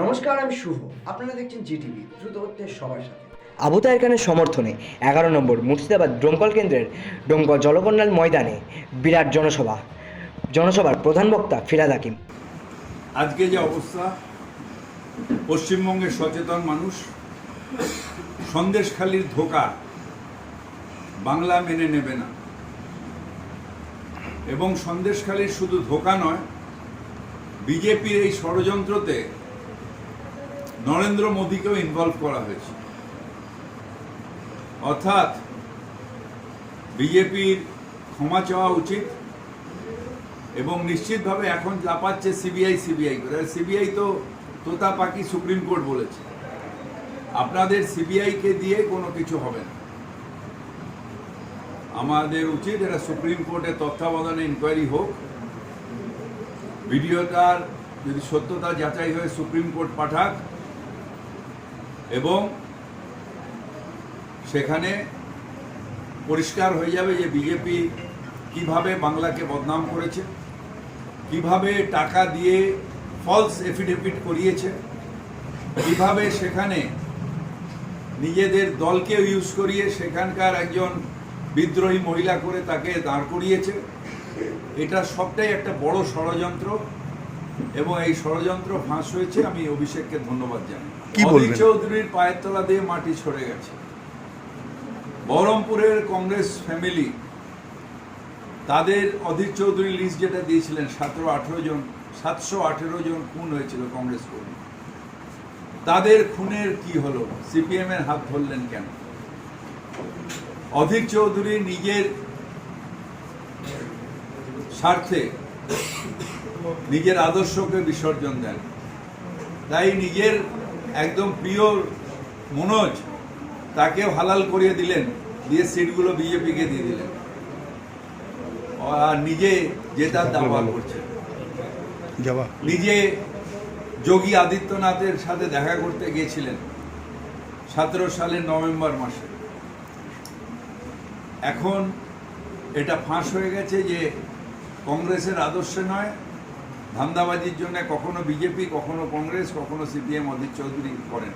নমস্কার আমি শুভ। আপনারা দেখছেন জিটিভি দ্রুত হচ্ছে সবার সাথে। আবু তাহের খানের সমর্থনে এগারো নম্বর মুর্শিদাবাদ ডোমকল কেন্দ্রের ডোমকল জলকন্যাল ময়দানে বিরাট জনসভা। জনসভার প্রধান বক্তা ফিরাদ হাকিম। আজকে যে অবস্থা পশ্চিমবঙ্গের সচেতন মানুষ সন্দেশখালির ধোকা বাংলা মেনে নেবে না। এবং সন্দেশখালির শুধু ধোকা নয় বিজেপির এই ষড়যন্ত্রতে নরেন্দ্র মোদীকেও ইনভলভ করা হয়েছে। অর্থাৎ বিজেপির ক্ষমা চাওয়া উচিত এবং নিশ্চিতভাবে এখন লাপাচ্ছে সিবিআই সিবিআই করে। সিবিআই তো তোতা পাখি সুপ্রিম কোর্ট বলেছে। আপনাদের সিবিআইকে দিয়ে কোনো কিছু হবে না। আমাদের উচিত এটা সুপ্রিম কোর্টের তত্ত্বাবধানে ইনকোয়ারি হোক। ভিডিওটার যদি সত্যতা যাচাই হয়ে সুপ্রিম কোর্ট পাঠাক এবং সেখানে পরিষ্কার হয়ে যাবে যে বিজেপি কীভাবে বাংলাকে বদনাম করেছে, কীভাবে টাকা দিয়ে ফলস এফিডেভিট করিয়েছে, কীভাবে সেখানে নিজেদের দলকে ইউজ করিয়ে সেখানকার একজন বিদ্রোহী মহিলা করে তাকে দাঁড় করিয়েছে, এটা সবটাই একটা বড় ষড়যন্ত্র। এবং এই ষড়যন্ত্র ফাঁস হয়েছে আমি অভিষেককে ধন্যবাদ জানাই। অধীর চৌধুরীর পায়ের তলা দিয়ে মাটি সরে গেছে। বহরমপুরের কংগ্রেস ফ্যামিলি তাদের অধীর চৌধুরী লিস্ট যেটা দিয়েছিলেন সতেরো আঠেরো জন সাতশো আঠেরো জন খুন হয়েছিল কংগ্রেস কর্মী। তাদের খুনের কি হলো? সিপিএম এর হাত ধরলেন কেন? অধীর চৌধুরী নিজের স্বার্থে নিজের আদর্শকে বিসর্জন দেন। তাই নিজের একদম প্রিয় মনোজ তাকেও হালাল করিয়ে দিলেন দিয়ে সিটগুলো বিজেপিকে দিয়ে দিলেন। আর নিজে জেতার দাবা করছে। নিজে যোগী আদিত্যনাথের সাথে দেখা করতে গিয়েছিলেন সতেরো সালের নভেম্বর মাসে। এখন এটা ফাঁস হয়ে গেছে যে কংগ্রেসের আদর্শে নয় ধান্দাবাজির জন্য কখনো বিজেপি কখনো কংগ্রেস কখনো সিপিএম অধীর চৌধুরী করেন।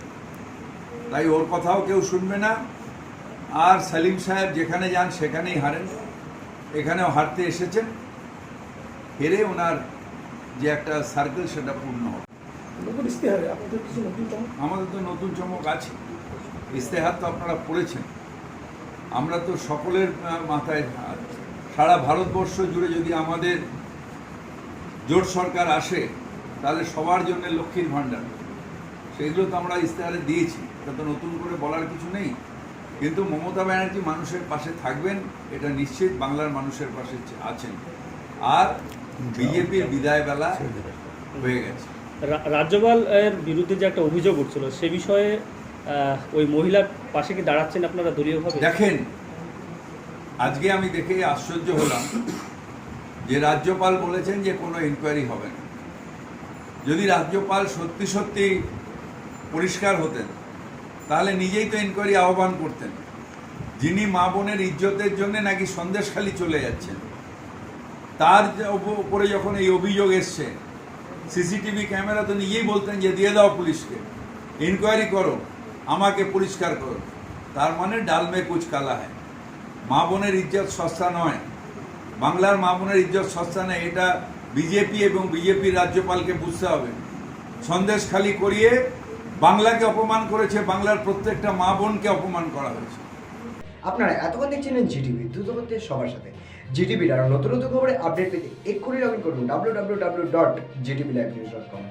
তাই ওর কথাও কেউ শুনবে না। আর সালিম সাহেব যেখানে যান সেখানেই হারেন। এখানেও হারতে এসেছেন। হেরে ওনার যে একটা সার্কেল সেটা পূর্ণ হবে। আমাদের তো নতুন চমক আছে। ইশতেহার তো আপনারা পড়েছেন। আমরা তো সকলের মাথায়। সারা ভারতবর্ষ জুড়ে যদি আমাদের জোট সরকার আসে তাহলে সবার জন্য লক্ষ্মীর ভাণ্ডার। সেগুলো তো আমরা ইস্তেহারে দিয়েছি এটা তো নতুন করে বলার কিছু নেই। কিন্তু মমতা ব্যানার্জি মানুষের পাশে থাকবেন এটা নিশ্চিত বাংলার মানুষের পাশে আছেন। আর বিজেপির বিদায় বেলা হয়ে গেছে। রাজ্যপাল এর বিরুদ্ধে যে একটা অভিযোগ উঠছিল সে বিষয়ে ওই মহিলার পাশে কি দাঁড়াচ্ছেন আপনারা দলীয়ভাবে? দেখেন আজকে আমি দেখে আশ্চর্য হলাম যে রাজ্যপাল বলেছেন যে কোনো ইনকোয়ারি হবে না। যদি রাজ্যপাল সত্যি সত্যি পরিষ্কার হতেন, তাহলে নিজেই তো ইনকোয়ারি আহ্বান করতেন। যিনি মা বোনের ইজ্জতের জন্য নাকি সন্দেশখালি চলে যাচ্ছেন, তার উপরে যখন এই অভিযোগ এসছে, সিসিটিভি ক্যামেরা তো নিজেই বলতেন যে দিয়ে দাও পুলিশকে ইনকোয়ারি করো, আমাকে পরিষ্কার করো। তার মানে ডালমে কুচ কালা হয়। মা বোনের ইজ্জত সস্তা নয়। বাংলার মা বোনের ইজ্জত সস্তা নয়, এটা বিজেপি এবং বিজেপির রাজ্যপালকে বুঝতে হবে। সন্দেশ খালি করিয়ে বাংলাকে অপমান করেছে, বাংলার প্রত্যেকটা মা বোনকে অপমান করা হয়েছে। আপনারা এতক্ষণ দেখছিলেন জিটিভি দ্রুত হচ্ছে সবার সাথে। জিটিভির আরও নতুন নতুন খবরে আপডেট পেতে এক্ষুনি লগ ইন করুন W W W dot Zee TV live news dot com